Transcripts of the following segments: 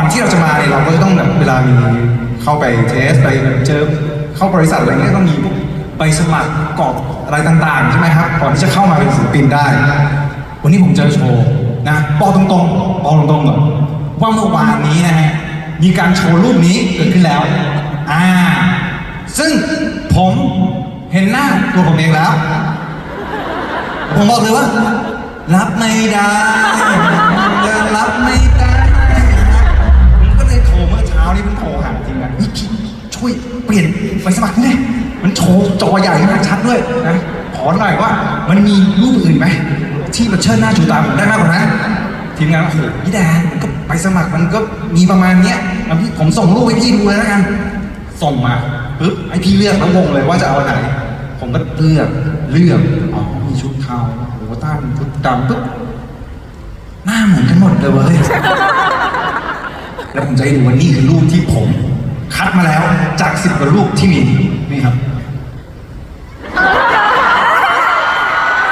ก่อนที่เราจะมาเนี่ยเราก็จะต้องแบบเวลามีเข้าไปเทสไปเจอเข้าบริษัทอะไรเงี้ยต้องมีพวกใบสมัครกรอกอะไรต่างๆใช่ไหมครับก่อนที่จะเข้ามาเป็นศิลปินได้ วันนี้ผมเจอโชว์นะบอกตรงๆบอกตรงๆก่อนว่าเมื่อวานนี้นะฮะมีการโชว์รูปนี้เกิดขึ้นแล้วอ่าซึ่งผมเห็นหน้าตัวผมเองแล้ว ผมบอกเลยว่า รับไม่ได้ เปลี่ยนไฟสมัครนี่มันโชว์จอใหญ่มากชัดด้วยนะขอหน่อยว่ามันมีรูปอื่นไหมที่มาเชิดหน้าจูตาผมได้มากกว่านั้นทีมงานโอ้โหพี่แดนมันก็ไปสมัครมันก็มีประมาณเนี้ยพี่ผมส่งรูปให้พี่ดูเลยแล้วกันส่งมาปุ๊บให้พี่เลือกแล้ววงเลยว่าจะเอาไหน ผมก็เลือกเลือกอ๋อมีชุดขาวโอ้โหต้านชุดดำปุ๊บหน้าเหมือนกันหมดเลยเว้ยแล้วผมจะให้ดูว่านี่คือรูปที่ผม คัดมาแล้ว จากสิบกว่ารูปที่มีนี่ครับ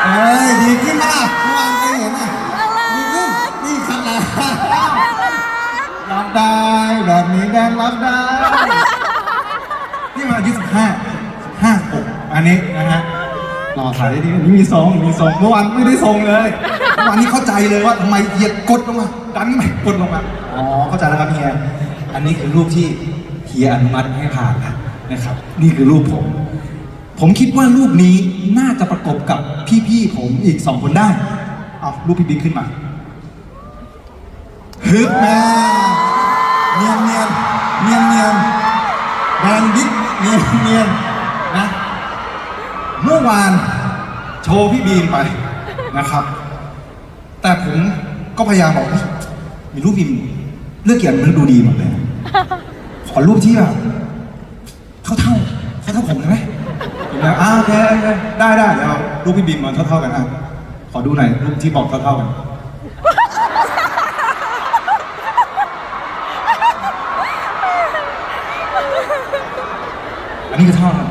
เอ้ยดีขึ้นมากเมื่อวานเคยเห็นอะดีขึ้นนี่ครับแล้วรับได้แบบนี้แดงรับได้ นี่มาอายุสิบห้าห้าหกอันนี้นะฮะรอถ่ายได้ดีนี่มีทรงมีทรงเมื่อวานไม่ได้ทรงเลยเมื่อวานนี้เข้าใจเลยว่าทำไมเหยียดกดลงมาดันขึ้นไปกดลงมาอ๋อเข้าใจแล้วครับเฮียอันนี้คือรูปที่ เฮียอนุมัติให้ผ่านนะครับ นี่คือรูปผม ผมคิดว่ารูปนี้น่าจะประกบกับพี่ๆผมอีกสองคนได้ เอารูปพี่บิ๊กขึ้นมาฮึบแม่เนียนเนียนเนียนเนียนแบรนด์บิ๊กเนียนเนียนนะเมื่อวานโชว์พี่บีมไปนะครับ แต่ผมก็พยายามบอกมีรูปบีมเลือกเกี่ยนมันดูดีหมดเลย อรูปที่แบบเท่าเท่าเท่าเท่าผมได้ไหมผมแล้วอ้าวโอเคโอเคได้ได้เดี๋ยวเอารูปพี่บีมมาเท่าเท่าๆกันอะขอดูหน่อยรูปที่บอกเท่าเท่าๆกันอันนี้คือเท่ากัน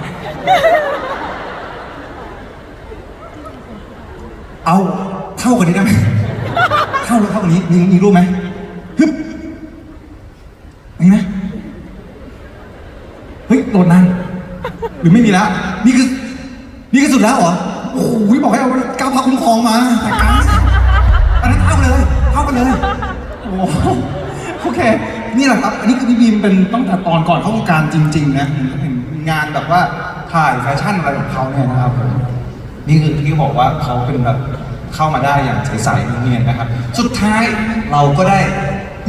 เอาเท่ากันนี้ได้ไหมเท่าหรือเท่ากันนี้มีมีรูปไหมฮึบมีไหม เฮ้ยโหลดนานหรือไม่มีแล้วนี่คือนี่คือสุดแล้วเหรอโอ้โหบอกให้เอาก้าวพักคุ้มครองมาแต่กันอันนั้นเท่าเลยเท่ากันเลยโอ้โหโอเค นี่แหละครับ อันนี้คือพี่บีมเป็นตั้งแต่ตอนก่อนเข้าวงการจริง ๆ นะเห็นงานแบบว่าถ่ายแฟชั่นอะไรของเขาเนี่ยนะครับผมนี่คือที่บอกว่าเขาเป็นแบบเข้ามาได้อย่างใสๆเนียนๆนะครับ สุดท้ายเราก็ได้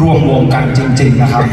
รวมวงกันจริง ๆ นะครับ